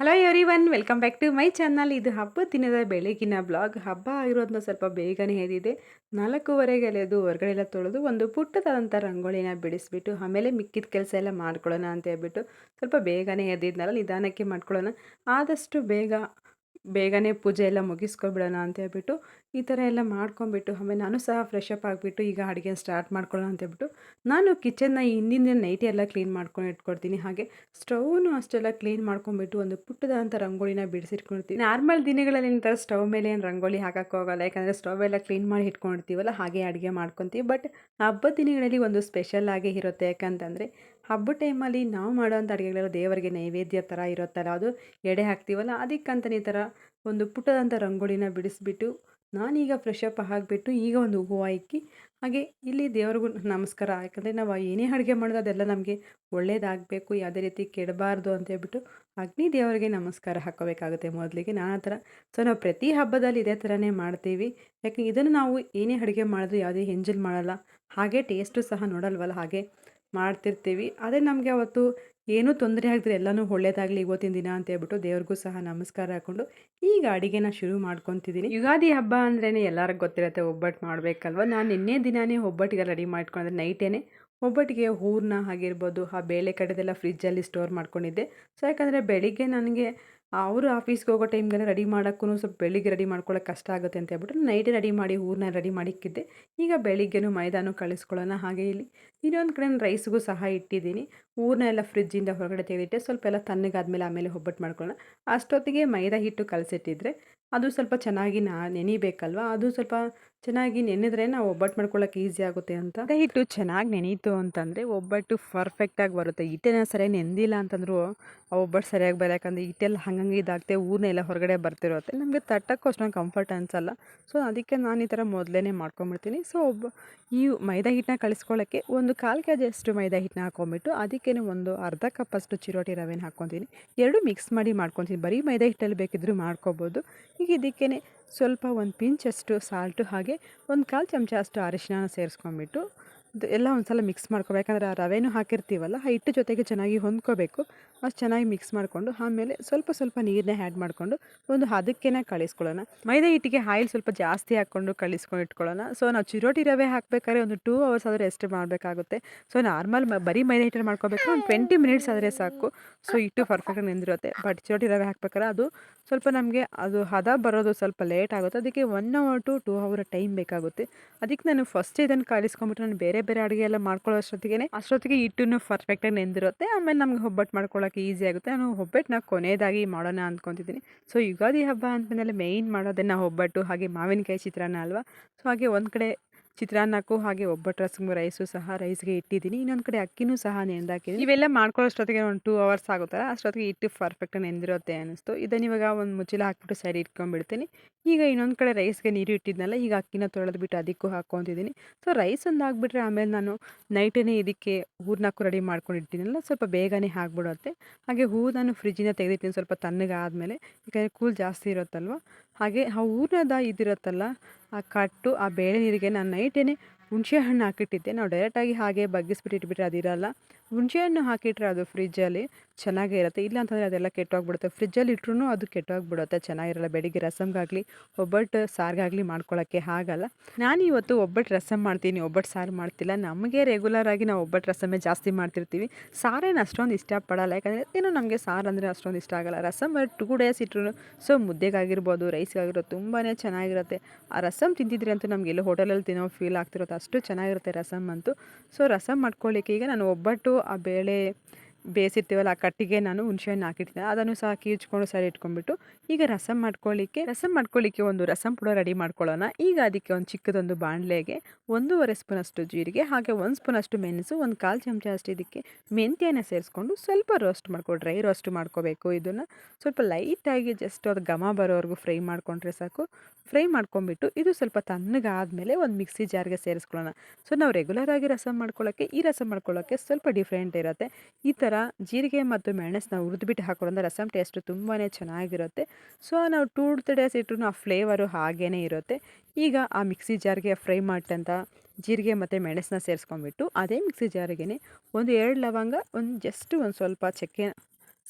Hello everyone welcome back to my channel ಇದು ಹಬ್ಬದ ದಿನದ ಬೆಳಗಿನ ಬ್ಲಾಗ್ ಹಬ್ಬ ಆಗಿರೋದನ್ನ ಸ್ವಲ್ಪ ಬೇಗನೆ ಎದ್ದಿದೆ. ನಾಲ್ಕೂವರೆಗೆ ಎದ್ದು ಹೊರಗಡೆ ಎಲ್ಲ ತೊಳೆದು ಒಂದು ಪುಟ್ಟದಾದಂಥ ರಂಗೋಲಿನ ಬಿಡಿಸ್ಬಿಟ್ಟು, ಆಮೇಲೆ ಮಿಕ್ಕಿದ ಕೆಲಸ ಎಲ್ಲ ಮಾಡ್ಕೊಳ್ಳೋಣ ಅಂತ ಹೇಳ್ಬಿಟ್ಟು ಸ್ವಲ್ಪ ಬೇಗನೆ ಎದ್ದಿದ್ನಲ್ಲ, ನಿಧಾನಕ್ಕೆ ಮಾಡ್ಕೊಳ್ಳೋಣ. ಆದಷ್ಟು ಬೇಗ ಬೇಗನೆ ಪೂಜೆ ಎಲ್ಲ ಮುಗಿಸ್ಕೊಬಿಡೋಣ ಅಂತ ಹೇಳ್ಬಿಟ್ಟು ಈ ಥರ ಎಲ್ಲ ಮಾಡ್ಕೊಂಬಿಟ್ಟು, ಆಮೇಲೆ ನಾನು ಸಹ ಫ್ರೆಶ್ ಅಪ್ ಆಗಿಬಿಟ್ಟು ಈಗ ಅಡುಗೆ ಸ್ಟಾರ್ಟ್ ಮಾಡ್ಕೊಳ್ಳೋಣ ಅಂತ ಹೇಳ್ಬಿಟ್ಟು ನಾನು ಕಿಚನ್ನ ಹಿಂದಿನ ದಿನ ನೈಟಿ ಎಲ್ಲ ಕ್ಲೀನ್ ಮಾಡ್ಕೊಂಡು ಇಟ್ಕೊಡ್ತೀನಿ. ಹಾಗೆ ಸ್ಟೌನು ಅಷ್ಟೆಲ್ಲ ಕ್ಲೀನ್ ಮಾಡ್ಕೊಂಬಿಟ್ಟು ಒಂದು ಪುಟ್ಟದಾದಂಥ ರಂಗೋಲಿನ ಬಿಡಿಸಿಟ್ಕೊಳ್ತೀನಿ ನಾರ್ಮಲ್ ದಿನಗಳಲ್ಲಿ ಥರ ಸ್ಟವ್ ಮೇಲೆ ಏನು ರಂಗೋಲಿ ಹಾಕೋಕ್ಕಾಗಲ್ಲ ಯಾಕಂದರೆ ಸ್ಟವ್ ಎಲ್ಲ ಕ್ಲೀನ್ ಮಾಡಿ ಇಟ್ಕೊಂಡಿರ್ತೀವಲ್ಲ, ಹಾಗೆ ಅಡುಗೆ ಮಾಡ್ಕೊತೀವಿ. ಬಟ್ ಹಬ್ಬದ ದಿನಗಳಲ್ಲಿ ಒಂದು ಸ್ಪೆಷಲ್ ಆಗಿ ಇರುತ್ತೆ. ಯಾಕಂತಂದರೆ ಹಬ್ಬದ ಟೈಮಲ್ಲಿ ನಾವು ಮಾಡೋವಂಥ ಅಡುಗೆಗಳೆಲ್ಲ ದೇವರಿಗೆ ನೈವೇದ್ಯ ಥರ ಇರುತ್ತಲ್ಲ, ಅದು ಎಡೆ ಹಾಕ್ತೀವಲ್ಲ ಅದಕ್ಕಂತಲೇ ಈ ಥರ ಒಂದು ಪುಟ್ಟದಂಥ ರಂಗೋಲಿನ ಬಿಡಿಸ್ಬಿಟ್ಟು ನಾನೀಗ ಫ್ರೆಶ್ ಅಪ್ ಈಗ ಒಂದು ಹೂವು ಇಕ್ಕಿ, ಹಾಗೆ ಇಲ್ಲಿ ದೇವ್ರಿಗೂ ನಮಸ್ಕಾರ. ಯಾಕಂದರೆ ನಾವು ಏನೇ ಅಡುಗೆ ಮಾಡೋದು ಅದೆಲ್ಲ ನಮಗೆ ಒಳ್ಳೇದಾಗಬೇಕು, ಯಾವುದೇ ರೀತಿ ಕೆಡಬಾರ್ದು ಅಂತ ಹೇಳ್ಬಿಟ್ಟು ಅಗ್ನಿ ದೇವರಿಗೆ ನಮಸ್ಕಾರ ಹಾಕೋಬೇಕಾಗುತ್ತೆ ಮೊದಲಿಗೆ ನಾನು ಆ ಥರ ಸೊ ನಾವು ಪ್ರತಿ ಹಬ್ಬದಲ್ಲಿ ಇದೇ ಥರನೇ ಮಾಡ್ತೀವಿ. ಯಾಕೆ, ಇದನ್ನು ನಾವು ಏನೇ ಅಡುಗೆ ಮಾಡಿದ್ರು ಯಾವುದೇ ಹೆಂಜಲ್ ಮಾಡಲ್ಲ, ಹಾಗೆ ಟೇಸ್ಟು ಸಹ ನೋಡಲ್ವಲ್ಲ, ಹಾಗೆ ಮಾಡ್ತಿರ್ತೀವಿ. ಅದೇ ನಮಗೆ ಅವತ್ತು ಏನೂ ತೊಂದರೆ ಆಗದ್ರೆ ಎಲ್ಲನೂ ಒಳ್ಳೇದಾಗಲಿ ಇವತ್ತಿನ ದಿನ ಅಂತ ಹೇಳ್ಬಿಟ್ಟು ದೇವ್ರಿಗೂ ಸಹ ನಮಸ್ಕಾರ ಹಾಕ್ಕೊಂಡು ಈಗ ಅಡುಗೆನ ಶುರು ಮಾಡ್ಕೊತಿದ್ದೀನಿ. ಯುಗಾದಿ ಹಬ್ಬ ಅಂದ್ರೇ ಎಲ್ಲರಿಗೂ ಗೊತ್ತಿರುತ್ತೆ ಒಬ್ಬಟ್ಟು ಮಾಡಬೇಕಲ್ವ? ನಾನು ನಿನ್ನೆ ದಿನಾನೇ ಒಬ್ಬಟ್ಟಿಗೆ ರೆಡಿ ಮಾಡ್ಕೊಂಡ್ರೆ ನೈಟೇನೆ ಒಬ್ಬಟ್ಟಿಗೆ ಹೂರ್ನ ಆಗಿರ್ಬೋದು, ಆ ಬೇಳೆ ಕಡೆದೆಲ್ಲ ಫ್ರಿಜ್ಜಲ್ಲಿ ಸ್ಟೋರ್ ಮಾಡ್ಕೊಂಡಿದ್ದೆ. ಸೊ ಯಾಕಂದರೆ ಬೆಳಿಗ್ಗೆ ನನಗೆ ಅವರು ಆಫೀಸ್ಗೆ ಹೋಗೋ ಟೈಮ್ಗೆಲ್ಲ ರೆಡಿ ಮಾಡೋಕ್ಕೂ ಸ್ವಲ್ಪ ಬೆಳಿಗ್ಗೆ ರೆಡಿ ಮಾಡ್ಕೊಳ್ಳೋಕೆ ಕಷ್ಟ ಆಗುತ್ತೆ ಅಂತ ಹೇಳ್ಬಿಟ್ಟು ನೈಟೇ ರೆಡಿ ಮಾಡಿ ಊರನ್ನ ರೆಡಿ ಮಾಡಿಕ್ಕಿದ್ದೆ. ಈಗ ಬೆಳಿಗ್ಗೆನೂ ಮೈದಾನು ಕಳಿಸ್ಕೊಳ್ಳೋಣ ಹಾಗೆ ಇಲ್ಲಿ. ಇನ್ನೊಂದು ಕಡೆ ರೈಸ್ಗೂ ಸಹ ಇಟ್ಟಿದ್ದೀನಿ. ಹೂರನ್ನ ಎಲ್ಲ ಫ್ರಿಜ್ಜಿಂದ ಹೊರಗಡೆ ತೆಗೆದಿಟ್ಟೆ. ಸ್ವಲ್ಪ ಎಲ್ಲ ತಣ್ಣಗಾದ್ಮೇಲೆ ಆಮೇಲೆ ಒಬ್ಬಟ್ಟು ಮಾಡ್ಕೊಳ್ಳೋಣ. ಅಷ್ಟೊತ್ತಿಗೆ ಮೈದಾ ಹಿಟ್ಟು ಕಲಸಿಟ್ಟಿದ್ರೆ ಅದು ಸ್ವಲ್ಪ ಚೆನ್ನಾಗಿ ನಾ ನೆನಿಬೇಕಲ್ವ? ಅದು ಸ್ವಲ್ಪ ಚೆನ್ನಾಗಿ ನೆನೆದ್ರೆ ನಾವು ಒಬ್ಬಟ್ಟು ಮಾಡ್ಕೊಳ್ಳೋಕೆ ಈಸಿ ಆಗುತ್ತೆ ಅಂತ. ಹಿಟ್ಟು ಚೆನ್ನಾಗಿ ನೆನೀತು ಅಂತಂದರೆ ಒಬ್ಬಟ್ಟು ಪರ್ಫೆಕ್ಟಾಗಿ ಬರುತ್ತೆ. ಹಿಟ್ಟೇನ ಸರಿ ನೆಂದಿಲ್ಲ ಅಂತಂದ್ರೂ ಆ ಸರಿಯಾಗಿ ಬರ ಯಾಕಂದರೆ ಹಿಟ್ಟೆಲ್ಲ ಹಂಗಂಗೆ ಇದಾಗುತ್ತೆ ಊರ್ನೆಲ್ಲ ಹೊರಗಡೆ ಬರ್ತಿರುತ್ತೆ. ನಮಗೆ ತಟ್ಟಕ್ಕೂ ಅಷ್ಟೊಂದು ಕಂಫರ್ಟ್ ಅನಿಸಲ್ಲ. ಸೊ ಅದಕ್ಕೆ ನಾನು ಈ ಥರ ಮೊದಲೇ ಮಾಡ್ಕೊಂಬಿಡ್ತೀನಿ. ಸೊ ಒಬ್ಬ ಈ ಮೈದಾ ಹಿಟ್ಟನ್ನ ಕಳಿಸ್ಕೊಳ್ಳೋಕ್ಕೆ ಒಂದು ಕಾಲು ಕೆ ಜಿಯಷ್ಟು ಮೈದಾ ಹಿಟ್ಟನ್ನ ಹಾಕೊಂಬಿಟ್ಟು ಅದಕ್ಕೇ ಒಂದು ಅರ್ಧ ಕಪ್ಪಷ್ಟು ಚಿರೋಟಿ ರವೆನ ಹಾಕ್ಕೊತೀನಿ ಎರಡು ಮಿಕ್ಸ್ ಮಾಡಿ ಮಾಡ್ಕೊತೀನಿ. ಬರೀ ಮೈದಾ ಹಿಟ್ಟಲ್ಲಿ ಬೇಕಿದ್ದರೂ ಮಾಡ್ಕೊಬೋದು. ಈಗ ಇದಕ್ಕೇ ಸ್ವಲ್ಪ ಒಂದು ಪಿಂಚಷ್ಟು ಸಾಲ್ಟು ಹಾಗೆ ಒಂದು ಕಾಲು ಚಮಚ ಅಷ್ಟು ಅರಿಶಿನ ಸೇರಿಸ್ಕೊಂಬಿಟ್ಟು ಎಲ್ಲ ಒಂದು ಸಲ ಮಿಕ್ಸ್ ಮಾಡ್ಕೋಬೇಕು ಯಾಕಂದರೆ ಆ ರವೆನೂ ಹಾಕಿರ್ತೀವಲ್ಲ, ಆ ಹಿಟ್ಟು ಜೊತೆಗೆ ಚೆನ್ನಾಗಿ ಹೊಂದ್ಕೋಬೇಕು. ಅಷ್ಟು ಚೆನ್ನಾಗಿ ಮಿಕ್ಸ್ ಮಾಡಿಕೊಂಡು, ಆಮೇಲೆ ಸ್ವಲ್ಪ ಸ್ವಲ್ಪ ನೀರನ್ನೇ ಆ್ಯಡ್ ಮಾಡಿಕೊಂಡು ಒಂದು ಹದಕ್ಕೇ ಕಳಿಸ್ಕೊಳ್ಳೋಣ. ಮೈದಾ ಹಿಟ್ಟಿಗೆ ಆಯಿಲ್ ಸ್ವಲ್ಪ ಜಾಸ್ತಿ ಹಾಕ್ಕೊಂಡು ಕಳಿಸ್ಕೊಂಡು ಇಟ್ಕೊಳ್ಳೋಣ. ಸೊ ನಾವು ಚಿರೋಟಿ ರವೆ ಹಾಕಬೇಕಾದ್ರೆ ಒಂದು ಟೂ ಅವರ್ಸ್ ಆದರೆ ರೆಸ್ಟ್ ಮಾಡಬೇಕಾಗುತ್ತೆ. ಸೊ ನಾರ್ಮಲ್ ಬರೀ ಮೈದಾ ಹಿಟ್ಟಲ್ಲಿ ಮಾಡ್ಕೋಬೇಕು ಒಂದು ಟ್ವೆಂಟಿ ಮಿನಿಟ್ಸ್ ಆದರೆ ಸಾಕು. ಸೊ ಹಿಟ್ಟು ಪರ್ಫೆಕ್ಟಾಗಿ ನಿಂದಿರುತ್ತೆ. ಬಟ್ ಚಿರೋಟಿ ರವೆ ಹಾಕ್ಬೇಕಾದ್ರೆ ಅದು ಸ್ವಲ್ಪ ನಮಗೆ, ಅದು ಹದ ಬರೋದು ಸ್ವಲ್ಪ ಲೇಟ್ ಆಗುತ್ತೆ. ಅದಕ್ಕೆ one hour to two hour time ಬೇಕಾಗುತ್ತೆ. ಅದಕ್ಕೆ ನಾನು ಫಸ್ಟ್ ಇದನ್ನು ಕಳಿಸ್ಕೊಂಬಿಟ್ಟು ನಾನು ಬೇರೆ ಬೇರೆ ಅಡುಗೆ ಎಲ್ಲ ಮಾಡ್ಕೊಳ್ಳೋ ಅಷ್ಟೊತ್ತಿಗೆ ಅಷ್ಟೊತ್ತಿಗೆ ಹಿಟ್ಟನ್ನು ಪರ್ಫೆಕ್ಟಾಗಿ ನೆಂದಿರುತ್ತೆ. ಆಮೇಲೆ ನಮ್ಗೆ ಒಬ್ಬಟ್ಟು ಮಾಡ್ಕೊಳ್ಳೋಕೆ ಈಸಿ ಆಗುತ್ತೆ. ನಾನು ಒಬ್ಬಟ್ಟನ್ನ ಕೊನೆಯದಾಗಿ ಮಾಡೋಣ ಅಂದ್ಕೊತಿದ್ದೀನಿ ಸೊ ಯುಗಾದಿ ಹಬ್ಬ ಅಂದಮೇಲೆ ಮೇಯ್ನ್ ಮಾಡೋದನ್ನು ಒಬ್ಬಟ್ಟು, ಹಾಗೆ ಮಾವಿನಕಾಯಿ ಚಿತ್ರಾನ್ನ ಅಲ್ವಾ? ಸೊ ಹಾಗೆ ಒಂದು ಕಡೆ ಚಿತ್ರಾನ್ನಕ್ಕೂ ಹಾಗೆ ಒಬ್ಬಟ್ಟು ರಸಮ್ ರೈಸು ಸಹ ರೈಸ್ಗೆ ಇಟ್ಟಿದ್ದೀನಿ. ಇನ್ನೊಂದು ಕಡೆ ಅಕ್ಕಿನೂ ಸಹ ನೆಂದಾಕಿದ್ದೀನಿ ಇವೆಲ್ಲ ಮಾಡ್ಕೊಳ್ಳೋಷ್ಟೊತ್ತಿಗೆ ಒಂದು ಟೂ ಅವರ್ಸ್ ಆಗುತ್ತಲ್ಲ, ಅಷ್ಟೊತ್ತಿಗೆ ಇಟ್ಟು ಪರ್ಫೆಕ್ಟಾಗಿ ನೆಂದಿರುತ್ತೆ ಅನ್ನಿಸ್ತು. ಇದನ್ನು ಇವಾಗ ಒಂದು ಮುಚ್ಚಲ ಹಾಕ್ಬಿಟ್ಟು ಸೈಡ್ ಇಟ್ಕೊಂಡ್ಬಿಡ್ತೀನಿ. ಈಗ ಇನ್ನೊಂದು ಕಡೆ ರೈಸ್ಗೆ ನೀರು ಇಟ್ಟಿದ್ನಲ್ಲ, ಈಗ ಅಕ್ಕಿನ ತೊಳೆದ್ಬಿಟ್ಟು ಅದಕ್ಕೂ ಹಾಕ್ಕೊತಿದ್ದೀನಿ. ಸೊ ರೈಸ್ ಒಂದು ಹಾಕ್ಬಿಟ್ರೆ ಆಮೇಲೆ ನಾನು ನೈಟೇ ಇದಕ್ಕೆ ಹೂರ್ನಾಕು ರೆಡಿ ಮಾಡ್ಕೊಂಡಿರ್ತೀನಲ್ಲ ಸ್ವಲ್ಪ ಬೇಗನೆ ಹಾಕ್ಬಿಡುತ್ತೆ. ಹಾಗೆ ಹೂ ನಾನು ಫ್ರಿಜ್ಜಿಂದ ತೆಗೆದಿರ್ತೀನಿ ಸ್ವಲ್ಪ ತಣ್ಣಗಾದಮೇಲೆ. ಯಾಕಂದರೆ ಕೂಲ್ ಜಾಸ್ತಿ ಇರುತ್ತಲ್ವ? ಹಾಗೆ ಆ ಹೂರ್ಣದ ಇದಿರುತ್ತಲ್ಲ, ಆ ಕಟ್ಟು, ಆ ಬೇಳೆ ನೀರಿಗೆ ನಾನು ನೈಟೇನೆ ಹುಣಸೆ ಹಣ್ಣು ಹಾಕಿಟ್ಟಿದ್ದೆ. ನಾವು ಡೈರೆಕ್ಟಾಗಿ ಹಾಗೆ ಬಗ್ಗಿಸ್ಬಿಟ್ಟು ಇಟ್ಬಿಟ್ರೆ ಅದಿರಲ್ಲ. ಹುಣಸೆ ಹಣ್ಣು ಹಾಕಿಟ್ರೆ ಅದು ಫ್ರಿಜ್ಜಲ್ಲಿ ಚೆನ್ನಾಗೇ ಇರುತ್ತೆ. ಇಲ್ಲ ಅಂತಂದರೆ ಅದೆಲ್ಲ ಕೆಟ್ಟೋಗ್ಬಿಡುತ್ತೆ. ಫ್ರಿಜ್ಜಲ್ಲಿ ಇಟ್ರೂ ಅದು ಕೆಟ್ಟೋಗ್ಬಿಡುತ್ತೆ. ಚೆನ್ನಾಗಿರಲ್ಲ, ಬೆಳಿಗ್ಗೆ ರಸಮ್ಗಾಗಲಿ ಒಬ್ಬಟ್ಟು ಸಾರಿಗಾಗಲಿ ಮಾಡ್ಕೊಳ್ಳೋಕ್ಕೆ ಆಗಲ್ಲ ನಾನು ಇವತ್ತು ಒಬ್ಬಟ್ಟು ರಸಮ್ ಮಾಡ್ತೀನಿ, ಒಬ್ಬಟ್ಟು ಸಾರು ಮಾಡ್ತಿಲ್ಲ. ನಮಗೆ ರೆಗ್ಯುಲರ್ ಆಗಿ ನಾವು ಒಬ್ಬಟ್ಟು ರಸಮೇ ಜಾಸ್ತಿ ಮಾಡ್ತಿರ್ತೀವಿ. ಸಾರೇನು ಅಷ್ಟೊಂದು ಇಷ್ಟಪಡಲ್ಲ. ಯಾಕಂದರೆ ಏನೋ ನಮಗೆ ಸಾರು ಅಂದರೆ ಅಷ್ಟೊಂದು ಇಷ್ಟ ಆಗಲ್ಲ. ರಸಮ್ ಟೂ ಡೇಸ್ ಇಟ್ರು ಸೊ ಮುದ್ದೆಗಾಗಿರ್ಬೋದು ರೈಸ್ಗಾಗಿರೋದು ತುಂಬಾ ಚೆನ್ನಾಗಿರುತ್ತೆ. ಆ ರಸಮ್ ತಿಂತಿದ್ರೆ ಅಂತೂ ನಮಗೆಲ್ಲೋ ಹೋಟೆಲಲ್ಲಿ ತಿನ್ನೋ ಫೀಲ್ ಆಗ್ತಿರುತ್ತೆ. ಅಷ್ಟು ಚೆನ್ನಾಗಿರುತ್ತೆ ರಸಮ್ ಅಂತೂ. ಸೊ ರಸಮ್ ಮಾಡ್ಕೊಳ್ಳಿಕ್ಕೆ ಈಗ ನಾನು ಒಬ್ಬಟ್ಟು ಆ ಬೇಳೆ ಬೇಯಿಸಿರ್ತೀವಲ್ಲ ಆ ಕಟ್ಟಿಗೆ ನಾನು ಹುಣಸೆಹಣ್ಣು ಹಾಕಿರ್ತೀನಿ. ಅದನ್ನು ಸಹ ಕೀಚ್ಕೊಂಡು ಸರಿ ಇಟ್ಕೊಂಡ್ಬಿಟ್ಟು ಈಗ ರಸಮ್ ಮಾಡ್ಕೊಳ್ಳಿಕ್ಕೆ ರಸಮ್ ಮಾಡ್ಕೊಳ್ಳಿಕ್ಕೆ ಒಂದು ರಸಮ್ ಪುಡ ರೆಡಿ ಮಾಡ್ಕೊಳ್ಳೋಣ. ಈಗ ಅದಕ್ಕೆ ಒಂದು ಚಿಕ್ಕದೊಂದು ಬಾಣಲೆಗೆ ಒಂದೂವರೆ ಸ್ಪೂನಷ್ಟು ಜೀರಿಗೆ, ಹಾಗೆ ಒಂದು ಸ್ಪೂನಷ್ಟು ಮೆಣಸು, ಒಂದು ಕಾಲು ಚಮಚ ಅಷ್ಟು ಇದಕ್ಕೆ ಮೆಂತ್ಯನ ಸೇರಿಸ್ಕೊಂಡು ಸ್ವಲ್ಪ ರೋಸ್ಟ್ ಮಾಡ್ಕೊ ಡ್ರೈ ರೋಸ್ಟ್ ಮಾಡ್ಕೋಬೇಕು ಇದನ್ನು. ಸ್ವಲ್ಪ ಲೈಟಾಗಿ ಜಸ್ಟ್ ಅದು ಘಮ ಬರೋವರೆಗೂ ಫ್ರೈ ಮಾಡ್ಕೊಂಡ್ರೆ ಸಾಕು. ಫ್ರೈ ಮಾಡ್ಕೊಂಬಿಟ್ಟು ಇದು ಸ್ವಲ್ಪ ತಣ್ಣಗಾದಮೇಲೆ ಒಂದು ಮಿಕ್ಸಿ ಜಾರ್ಗೆ ಸೇರಿಸ್ಕೊಳ್ಳೋಣ. ಸೊ, ನಾವು ರೆಗ್ಯುಲರ್ ಆಗಿ ರಸಮ್ ಮಾಡ್ಕೊಳ್ಳೋಕ್ಕೆ ಈ ರಸಮ್ ಮಾಡ್ಕೊಳ್ಳೋಕ್ಕೆ ಸ್ವಲ್ಪ ಡಿಫ್ರೆಂಟ್ ಇರುತ್ತೆ. ಈ ಥರ ಜೀರಿಗೆ ಮತ್ತು ಮೆಣಸನ್ನ ಹುರಿದ್ಬಿಟ್ಟು ಹಾಕೋದ್ರಿಂದ ರಸಮ್ ಟೇಸ್ಟು ತುಂಬಾ ಚೆನ್ನಾಗಿರುತ್ತೆ. ಸೊ ನಾವು ಟೂ ತ್ರೀ ಡೇಸ್ ಇಟ್ಟರು ಆ ಫ್ಲೇವರು ಹಾಗೇ ಇರುತ್ತೆ. ಈಗ ಆ ಮಿಕ್ಸಿ ಜಾರ್ಗೆ ಫ್ರೈ ಮಾಡಿದಂಥ ಜೀರಿಗೆ ಮತ್ತು ಮೆಣಸನ್ನ ಸೇರಿಸ್ಕೊಂಡ್ಬಿಟ್ಟು, ಅದೇ ಮಿಕ್ಸಿ ಜಾರಿಗೆ ಒಂದು ಎರಡು ಲವಂಗ, ಒಂದು ಜಸ್ಟ್ ಒಂದು ಸ್ವಲ್ಪ ಚಕ್ಕೆ